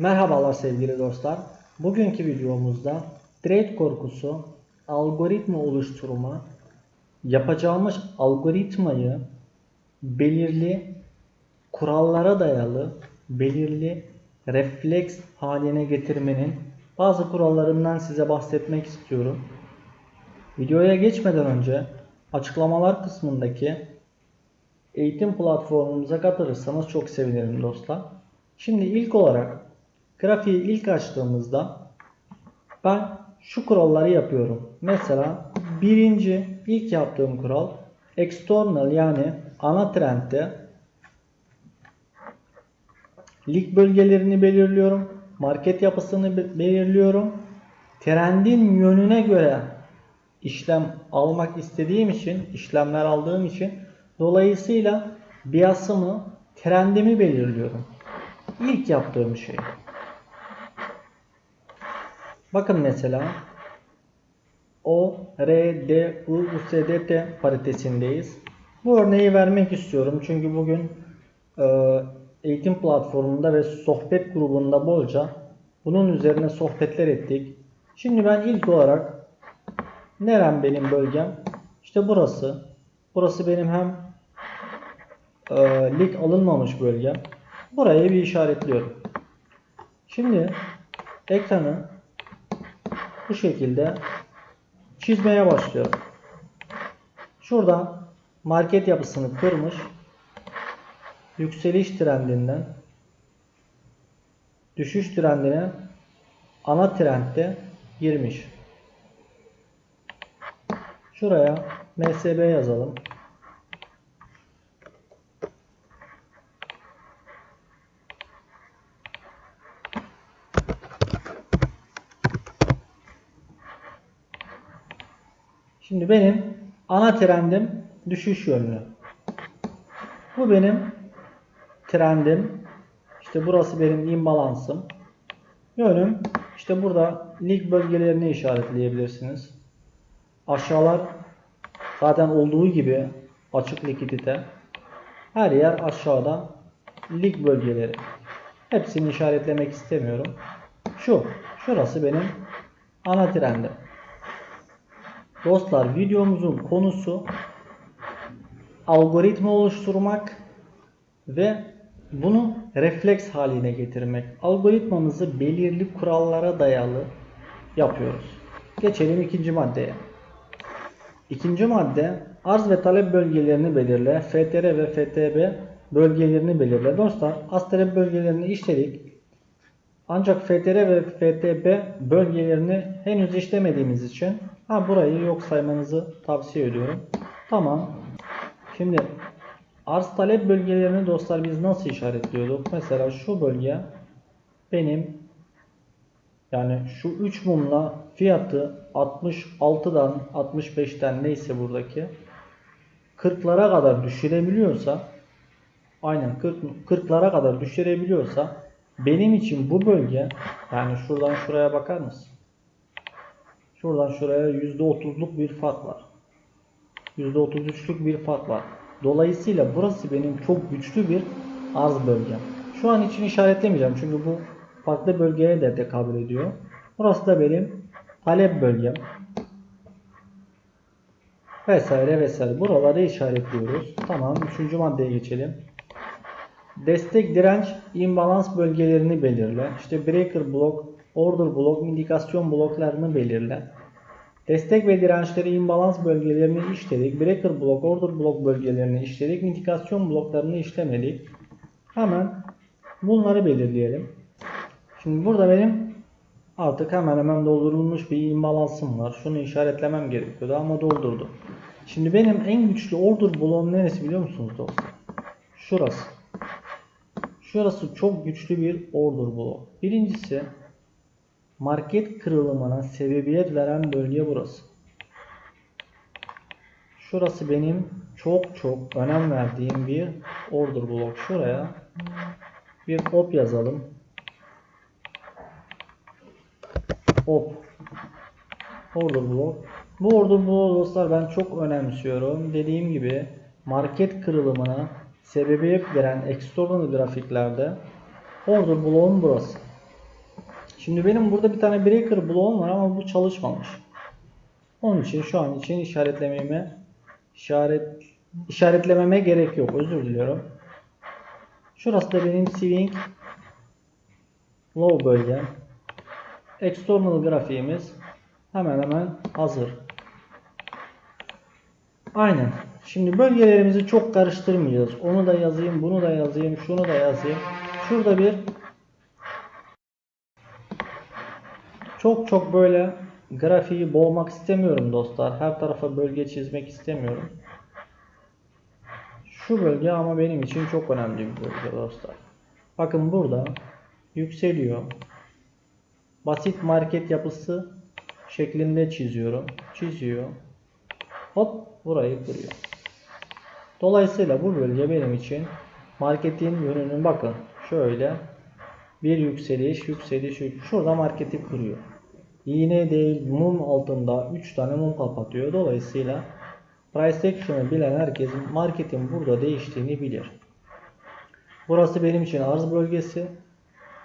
Merhabalar sevgili dostlar. Bugünkü videomuzda trade korkusu, algoritma oluşturma, yapacağımız algoritmayı belirli kurallara dayalı, belirli refleks haline getirmenin bazı kurallarından size bahsetmek istiyorum. Videoya geçmeden önce açıklamalar kısmındaki eğitim platformumuza katılırsanız çok sevinirim dostlar. Şimdi ilk olarak grafiği ilk açtığımızda ben şu kuralları yapıyorum. Mesela birinci ilk yaptığım kural external yani ana trendde lig bölgelerini belirliyorum. Market yapısını be- belirliyorum. Trendin yönüne göre işlem almak istediğim için, işlemler aldığım için dolayısıyla biasımı, trendimi belirliyorum. İlk yaptığım şey. Bakın mesela O, R, D, I, U, S, D, T paritesindeyiz. Bu örneği vermek istiyorum çünkü bugün e, eğitim platformunda ve sohbet grubunda bolca bunun üzerine sohbetler ettik. Şimdi ben ilk olarak nerem benim bölgem? İşte burası. Burası benim hem e, lig alınmamış bölgem. Burayı bir işaretliyorum. Şimdi ekranı bu şekilde çizmeye başlıyorum. Şurada market yapısını kırmış. Yükseliş trendinden düşüş trendine ana trendde girmiş. Şuraya MSB yazalım. Şimdi benim ana trendim düşüş yönlü. Bu benim trendim. İşte burası benim imbalansım. Yönüm işte burada lig bölgelerini işaretleyebilirsiniz. Aşağılar zaten olduğu gibi açık likidite. Her yer aşağıda lig bölgeleri. Hepsini işaretlemek istemiyorum. Şu, şurası benim ana trendim. Dostlar videomuzun konusu algoritma oluşturmak ve bunu refleks haline getirmek. Algoritmamızı belirli kurallara dayalı yapıyoruz. Geçelim ikinci maddeye. İkinci madde arz ve talep bölgelerini belirle. FTR ve FTB bölgelerini belirle. Dostlar arz talep bölgelerini işledik. Ancak FTR ve FTB bölgelerini henüz işlemediğimiz için ha burayı yok saymanızı tavsiye ediyorum. Tamam. Şimdi arz talep bölgelerini dostlar biz nasıl işaretliyorduk? Mesela şu bölge benim yani şu 3 mumla fiyatı 66'dan 65'ten neyse buradaki 40'lara kadar düşürebiliyorsa aynen 40 40'lara kadar düşürebiliyorsa benim için bu bölge yani şuradan şuraya bakar mısın? Şuradan şuraya %30'luk bir fark var. %33'lük bir fark var. Dolayısıyla burası benim çok güçlü bir arz bölgem. Şu an için işaretlemeyeceğim çünkü bu farklı bölgeye de tekabül ediyor. Burası da benim talep bölgem. Vesaire vesaire. Buraları işaretliyoruz. Tamam. Üçüncü maddeye geçelim. Destek direnç imbalans bölgelerini belirle. İşte breaker blok, order blok, indikasyon bloklarını belirle. Destek ve dirençleri imbalans bölgelerini işledik. Breaker blok, order blok bölgelerini işledik. Indikasyon bloklarını işlemedik. Hemen bunları belirleyelim. Şimdi burada benim artık hemen hemen doldurulmuş bir imbalansım var. Şunu işaretlemem gerekiyordu ama doldurdu. Şimdi benim en güçlü order bloğum neresi biliyor musunuz dostlar? Şurası. Şurası çok güçlü bir order bloğu. Birincisi market kırılımına sebebiyet veren bölge burası. Şurası benim çok çok önem verdiğim bir order blok. Şuraya bir hop yazalım. Hop. Order blok. Bu order bloğu dostlar ben çok önemsiyorum. Dediğim gibi market kırılımına sebebiyet veren external grafiklerde order bloğum burası. Şimdi benim burada bir tane breaker bloğum var ama bu çalışmamış. Onun için şu an için işaretlememe işaret işaretlememe gerek yok. Özür diliyorum. Şurası da benim swing low bölgem. External grafiğimiz hemen hemen hazır. Aynen. Şimdi bölgelerimizi çok karıştırmayacağız. Onu da yazayım, bunu da yazayım, şunu da yazayım. Şurada bir çok çok böyle grafiği boğmak istemiyorum dostlar. Her tarafa bölge çizmek istemiyorum. Şu bölge ama benim için çok önemli bir bölge dostlar. Bakın burada yükseliyor. Basit market yapısı şeklinde çiziyorum. Çiziyor. Hop burayı kırıyor. Dolayısıyla bu bölge benim için marketin yönünün bakın şöyle bir yükseliş yükseliş yükseliş. şurada marketi kırıyor. İğne değil mum altında 3 tane mum kapatıyor. Dolayısıyla price action'ı bilen herkes marketin burada değiştiğini bilir. Burası benim için arz bölgesi.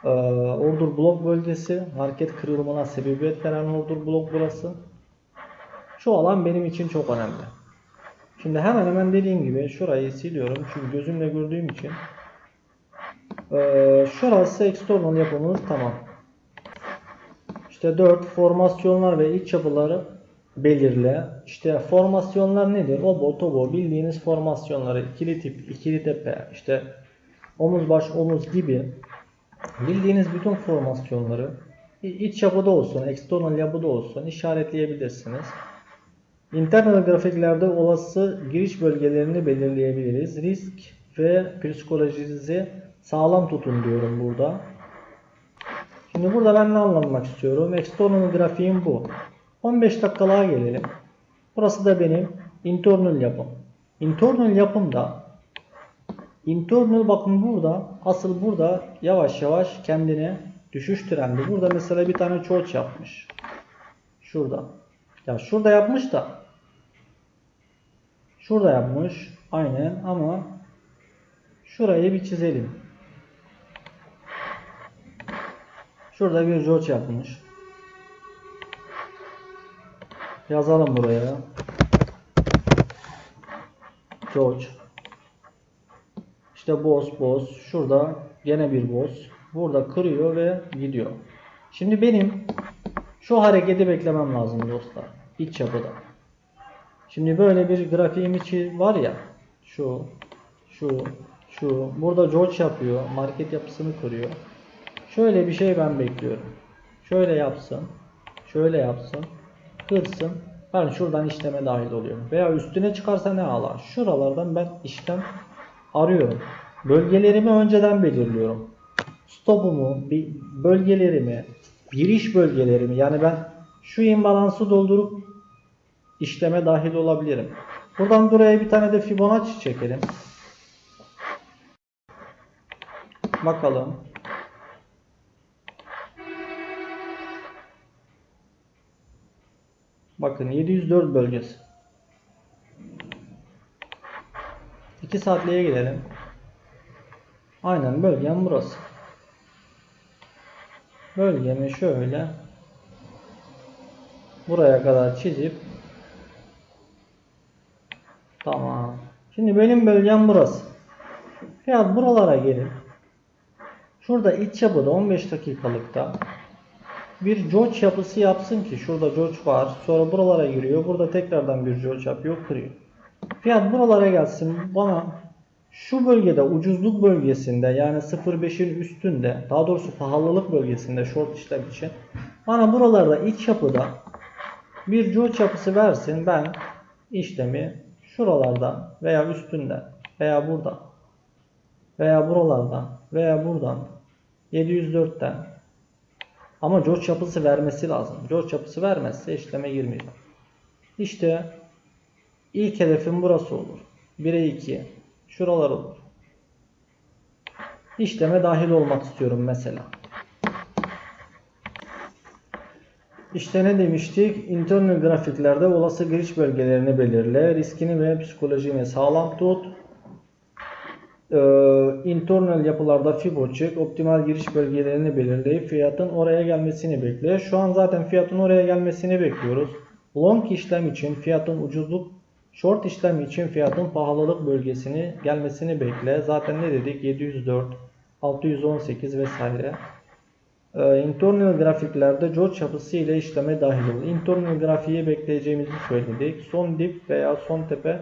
Ee, order blok bölgesi. Market kırılımına sebebiyet veren order blok burası. Şu alan benim için çok önemli. Şimdi hemen hemen dediğim gibi şurayı siliyorum. Çünkü gözümle gördüğüm için. Ee, şurası external yapımız tamam. İşte 4 formasyonlar ve iç yapıları belirle. İşte formasyonlar nedir? Obo, tobo bildiğiniz formasyonları ikili tip, ikili tepe, işte omuz baş omuz gibi bildiğiniz bütün formasyonları iç yapıda olsun, external yapıda olsun işaretleyebilirsiniz. Internal grafiklerde olası giriş bölgelerini belirleyebiliriz. Risk ve psikolojinizi sağlam tutun diyorum burada. Şimdi burada ben ne anlatmak istiyorum? External grafiğim bu. 15 dakikalığa gelelim. Burası da benim internal yapım. Internal yapımda internal bakın burada asıl burada yavaş yavaş kendine düşüş trendi. Burada mesela bir tane çoğuç yapmış. Şurada. Ya şurada yapmış da şurada yapmış. Aynen ama şurayı bir çizelim. Şurada bir George yapmış. Yazalım buraya. George. İşte boss boss. Şurada gene bir boss. Burada kırıyor ve gidiyor. Şimdi benim şu hareketi beklemem lazım dostlar. İç yapıda. Şimdi böyle bir grafiğim içi var ya. Şu, şu, şu. Burada George yapıyor. Market yapısını kırıyor. Şöyle bir şey ben bekliyorum. Şöyle yapsın. Şöyle yapsın. Kırsın. Ben şuradan işleme dahil oluyorum. Veya üstüne çıkarsa ne ala? Şuralardan ben işlem arıyorum. Bölgelerimi önceden belirliyorum. Stopumu, bölgelerimi, giriş bölgelerimi yani ben şu imbalansı doldurup işleme dahil olabilirim. Buradan buraya bir tane de Fibonacci çekelim. Bakalım. Bakın 704 bölgesi. 2 saatliğe gelelim. Aynen bölgem burası. Bölgemi şöyle buraya kadar çizip tamam. Şimdi benim bölgem burası. Fiyat buralara gelip şurada iç yapıda 15 dakikalıkta bir George yapısı yapsın ki şurada George var. Sonra buralara giriyor. Burada tekrardan bir George yapıyor. Kırıyor. Fiyat buralara gelsin. Bana şu bölgede ucuzluk bölgesinde yani 0.5'in üstünde daha doğrusu pahalılık bölgesinde short işlem için bana buralarda iç yapıda bir George yapısı versin. Ben işlemi şuralarda veya üstünde veya burada veya buralardan veya buradan 704'ten ama George yapısı vermesi lazım. George yapısı vermezse işleme girmeyeceğim. İşte ilk hedefim burası olur. 1'e 2. Şuralar olur. İşleme dahil olmak istiyorum mesela. İşte ne demiştik? Internal grafiklerde olası giriş bölgelerini belirle. Riskini ve psikolojini sağlam tut. Ee, internal yapılarda FIBO çek, optimal giriş bölgelerini belirleyip fiyatın oraya gelmesini bekle. Şu an zaten fiyatın oraya gelmesini bekliyoruz. Long işlem için fiyatın ucuzluk, short işlem için fiyatın pahalılık bölgesini gelmesini bekle. Zaten ne dedik? 704, 618 vesaire. Ee, internal grafiklerde George yapısı ile işleme dahil ol. Internal grafiği bekleyeceğimizi söyledik. Son dip veya son tepe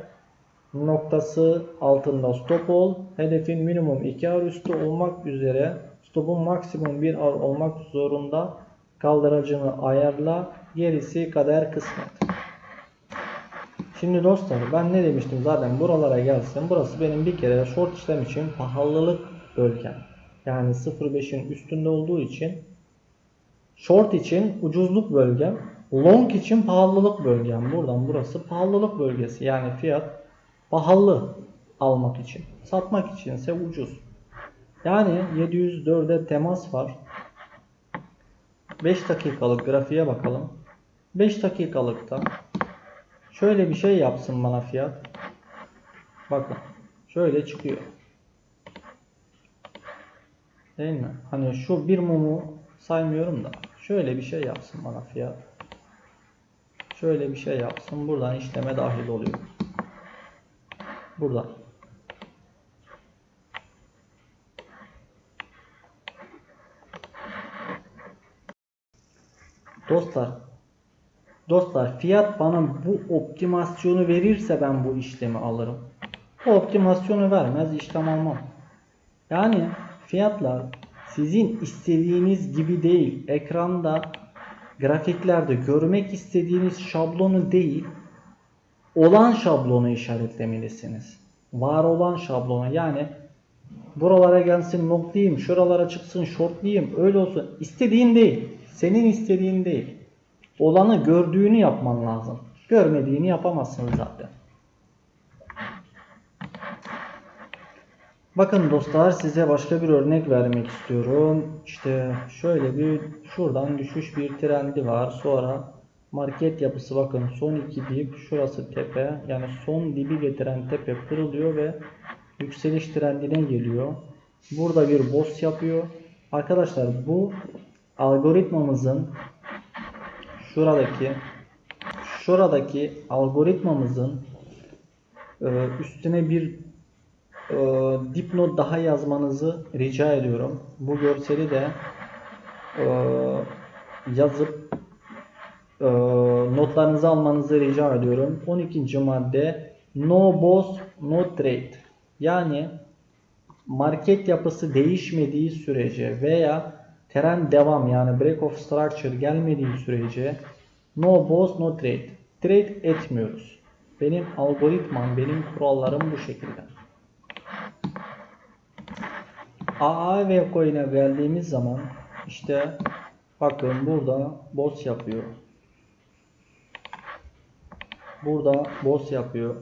noktası altında stop ol. Hedefin minimum 2 ar üstü olmak üzere stopun maksimum 1 ar olmak zorunda kaldıracını ayarla. Gerisi kader kısmet. Şimdi dostlar ben ne demiştim zaten buralara gelsin. Burası benim bir kere short işlem için pahalılık bölgem. Yani 0.5'in üstünde olduğu için short için ucuzluk bölgem. Long için pahalılık bölgem. Buradan burası pahalılık bölgesi. Yani fiyat pahalı almak için. Satmak içinse ucuz. Yani 704'e temas var. 5 dakikalık grafiğe bakalım. 5 dakikalıkta şöyle bir şey yapsın bana fiyat. Bakın. Şöyle çıkıyor. Değil mi? Hani şu bir mumu saymıyorum da şöyle bir şey yapsın bana fiyat. Şöyle bir şey yapsın. Buradan işleme dahil oluyor. Buradan. Dostlar Dostlar fiyat bana bu optimasyonu verirse ben bu işlemi alırım. Bu optimasyonu vermez işlem almam. Yani fiyatlar sizin istediğiniz gibi değil. Ekranda grafiklerde görmek istediğiniz şablonu değil olan şablonu işaretlemelisiniz. Var olan şablonu yani buralara gelsin longlayayım, şuralara çıksın shortlayayım öyle olsun. İstediğin değil. Senin istediğin değil. Olanı gördüğünü yapman lazım. Görmediğini yapamazsın zaten. Bakın dostlar size başka bir örnek vermek istiyorum. İşte şöyle bir şuradan düşüş bir trendi var. Sonra market yapısı bakın son iki dip şurası tepe. Yani son dibi getiren tepe kırılıyor ve yükseliş trendine geliyor. Burada bir boss yapıyor. Arkadaşlar bu algoritmamızın şuradaki şuradaki algoritmamızın e, üstüne bir e, dipnot daha yazmanızı rica ediyorum. Bu görseli de e, yazıp e, notlarınızı almanızı rica ediyorum. 12. madde no boss no trade. Yani market yapısı değişmediği sürece veya trend devam yani break of structure gelmediği sürece no boss no trade. Trade etmiyoruz. Benim algoritmam, benim kurallarım bu şekilde. AA ve coin'e geldiğimiz zaman işte bakın burada boss yapıyor. Burada boss yapıyor.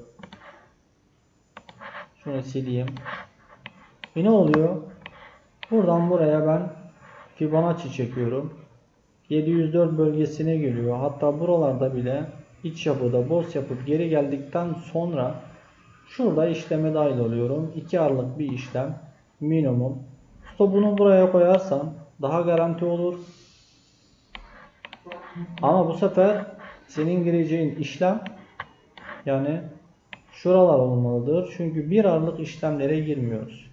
Şunu sileyim. E ne oluyor? Buradan buraya ben Fibonacci çekiyorum. 704 bölgesine geliyor. Hatta buralarda bile iç yapıda boss yapıp geri geldikten sonra şurada işleme dahil oluyorum. 2 arlık bir işlem minimum. Stopunu buraya koyarsam daha garanti olur. Ama bu sefer senin gireceğin işlem yani şuralar olmalıdır. Çünkü bir arlık işlemlere girmiyoruz.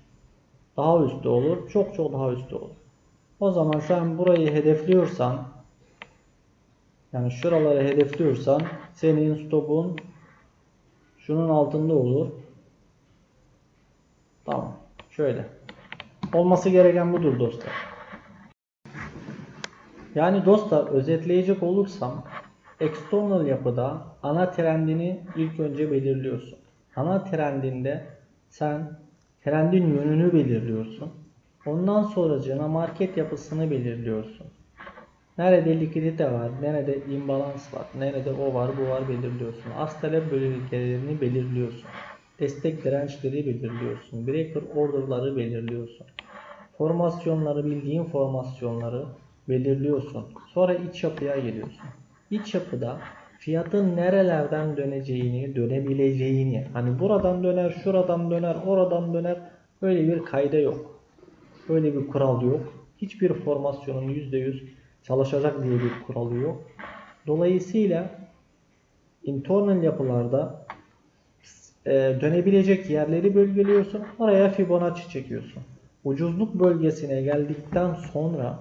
Daha üstte olur. Çok çok daha üstte olur. O zaman sen burayı hedefliyorsan yani şuraları hedefliyorsan senin stopun şunun altında olur. Tamam. Şöyle. Olması gereken budur dostlar. Yani dostlar özetleyecek olursam external yapıda ana trendini ilk önce belirliyorsun. Ana trendinde sen trendin yönünü belirliyorsun. Ondan sonracığına market yapısını belirliyorsun. Nerede likidite var, nerede imbalans var, nerede o var, bu var belirliyorsun. Arz talep bölgelerini belirliyorsun. Destek dirençleri belirliyorsun. Breaker order'ları belirliyorsun. Formasyonları bildiğin formasyonları belirliyorsun. Sonra iç yapıya geliyorsun. İç yapıda fiyatın nerelerden döneceğini, dönebileceğini, hani buradan döner, şuradan döner, oradan döner Böyle bir kayda yok. Böyle bir kural yok. Hiçbir formasyonun %100 çalışacak diye bir kuralı yok. Dolayısıyla internal yapılarda e, dönebilecek yerleri bölgeliyorsun. Oraya Fibonacci çekiyorsun. Ucuzluk bölgesine geldikten sonra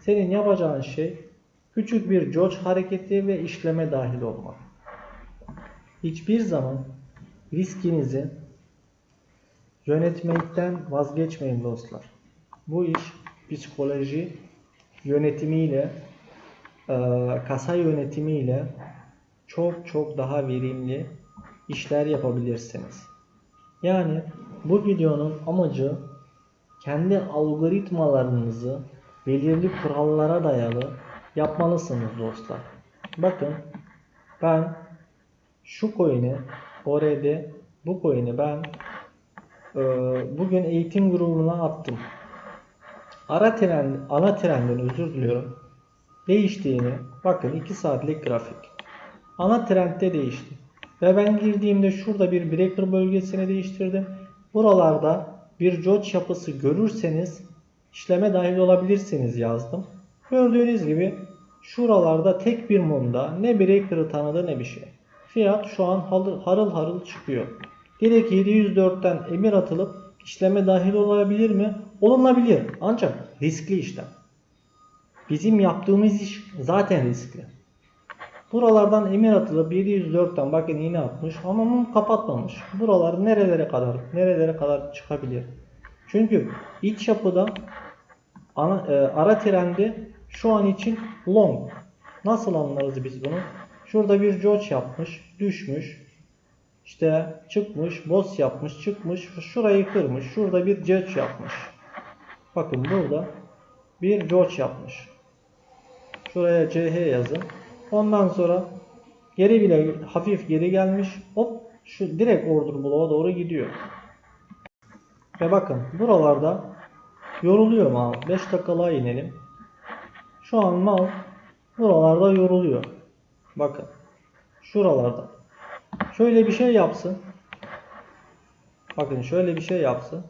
senin yapacağın şey küçük bir George hareketi ve işleme dahil olmak. Hiçbir zaman riskinizi yönetmekten vazgeçmeyin dostlar. Bu iş psikoloji yönetimiyle, e, kasa yönetimiyle çok çok daha verimli işler yapabilirsiniz. Yani bu videonun amacı kendi algoritmalarınızı belirli kurallara dayalı yapmalısınız dostlar. Bakın ben şu coin'i ORD bu coin'i ben e, bugün eğitim grubuna attım. Ara trend, ana trendin özür diliyorum. Değiştiğini bakın 2 saatlik grafik. Ana trendde değişti. Ve ben girdiğimde şurada bir breaker bölgesini değiştirdim. Buralarda bir George yapısı görürseniz işleme dahil olabilirsiniz yazdım. Gördüğünüz gibi şuralarda tek bir mumda ne breaker'ı tanıdı ne bir şey. Fiyat şu an harıl harıl, çıkıyor. Direkt 704'ten emir atılıp işleme dahil olabilir mi? Olunabilir. Ancak riskli işlem. Bizim yaptığımız iş zaten riskli. Buralardan emir atılıp 704'ten bakın iğne atmış ama mum kapatmamış. Buralar nerelere kadar nerelere kadar çıkabilir? Çünkü iç yapıda ana, e, ara trendi şu an için long. Nasıl anlarız biz bunu? Şurada bir George yapmış, düşmüş. İşte çıkmış, boss yapmış, çıkmış, şurayı kırmış. Şurada bir George yapmış. Bakın burada bir George yapmış. Şuraya CH yazın. Ondan sonra geri bile hafif geri gelmiş. Hop şu direkt order bloğa doğru gidiyor. Ve bakın buralarda yoruluyor mal. 5 dakikalığa inelim. Şu an mal buralarda yoruluyor. Bakın. Şuralarda. Şöyle bir şey yapsın. Bakın şöyle bir şey yapsın.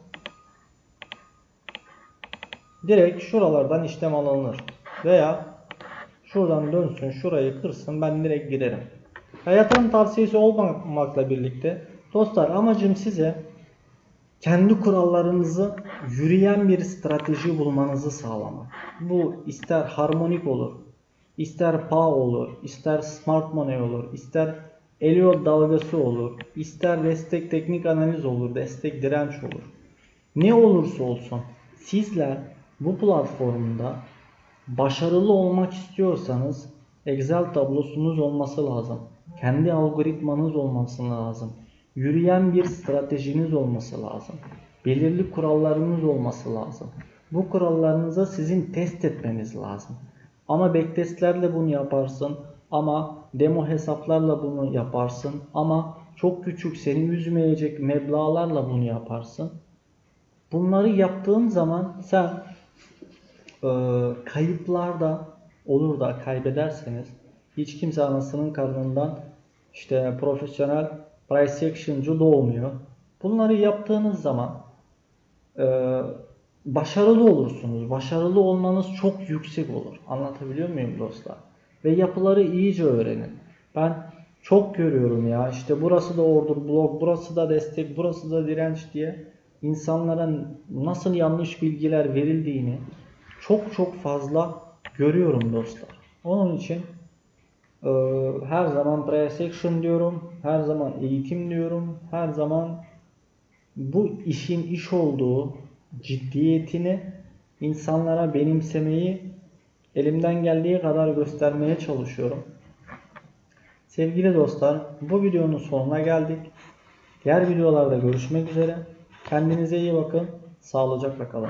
Direkt şuralardan işlem alınır. Veya şuradan dönsün şurayı kırsın ben direkt girerim. Hayatın tavsiyesi olmamakla birlikte dostlar amacım size kendi kurallarınızı yürüyen bir strateji bulmanızı sağlamak. Bu ister harmonik olur, ister PA olur, ister Smart Money olur, ister Elliott dalgası olur, ister destek teknik analiz olur, destek direnç olur. Ne olursa olsun sizler bu platformda başarılı olmak istiyorsanız Excel tablosunuz olması lazım. Kendi algoritmanız olması lazım. Yürüyen bir stratejiniz olması lazım. Belirli kurallarınız olması lazım. Bu kurallarınıza sizin test etmeniz lazım. Ama backtestlerle bunu yaparsın. Ama demo hesaplarla bunu yaparsın. Ama çok küçük seni üzmeyecek meblağlarla bunu yaparsın. Bunları yaptığın zaman sen e, kayıplarda olur da kaybederseniz hiç kimse anasının karnından işte profesyonel price action'cu doğmuyor. Bunları yaptığınız zaman e, başarılı olursunuz. Başarılı olmanız çok yüksek olur. Anlatabiliyor muyum dostlar? Ve yapıları iyice öğrenin. Ben çok görüyorum ya işte burası da order blok, burası da destek, burası da direnç diye insanlara nasıl yanlış bilgiler verildiğini çok çok fazla görüyorum dostlar. Onun için e, her zaman price action diyorum, her zaman eğitim diyorum, her zaman bu işin iş olduğu ciddiyetini insanlara benimsemeyi elimden geldiği kadar göstermeye çalışıyorum. Sevgili dostlar, bu videonun sonuna geldik. Diğer videolarda görüşmek üzere. Kendinize iyi bakın. Sağlıcakla kalın.